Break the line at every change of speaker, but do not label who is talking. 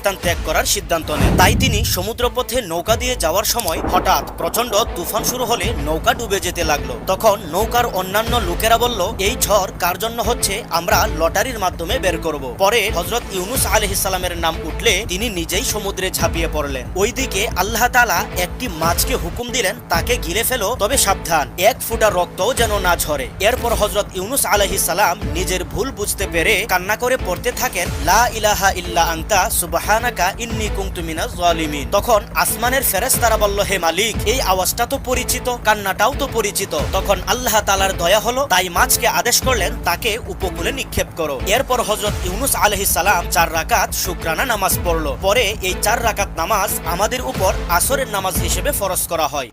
স্থান ত্যাগ করার সিদ্ধান্ত নেন। তাই তিনি সমুদ্রপথে নৌকা দিয়ে যাওয়ার সময় হঠাৎ প্রচণ্ড তুফান শুরু হলে নৌকা ডুবে যেতে লাগল। তখন নৌকার অন্যান্য লোকেরা বলল, এই ঝড় কার জন্য হচ্ছে? আমরা লটারির মাধ্যমে বের করব। পরে হজরত ইউনুস আলহিসাল্লামের নাম উঠলে তিনি নিজেই সমুদ্রে ঝাঁপিয়ে পড়লেন। ওইদিকে আল্লাহ তালা একটি মাছকে হুকুম দিলেন, তাকে গিলে ফেলো, তবে সাবধান, এক ফুটা রক্তও যেন না ঝরে। এরপর হজরত ইউনুস আলহিসাল্লাম নিজের ভুল বুঝতে পেরে কান্না করে পড়তে থাকেন, লা ইলাহা ইল্লা আংতা সুবাহানাকা ইন্নি কুংতুমিনা জালিমিন। তখন আসমানের ফেরেশতারা বলল, হে মালিক, এই আওয়াজটা তো পরিচিত, কান্নাটাও তো পরিচিত। তখন আল্লাহ তালার দয়া হলো, তাই মাছকে আদেশ করলেন, তাকে উপকূলে নিক্ষেপ করো। এরপর হজরত ইউনুস আলহি সালাম চার রাকাত শুক্রানা নামাজ পড়ল। পরে এই চার রাকাত নামাজ আমাদের উপর আসরের নামাজ হিসেবে ফরজ করা হয়।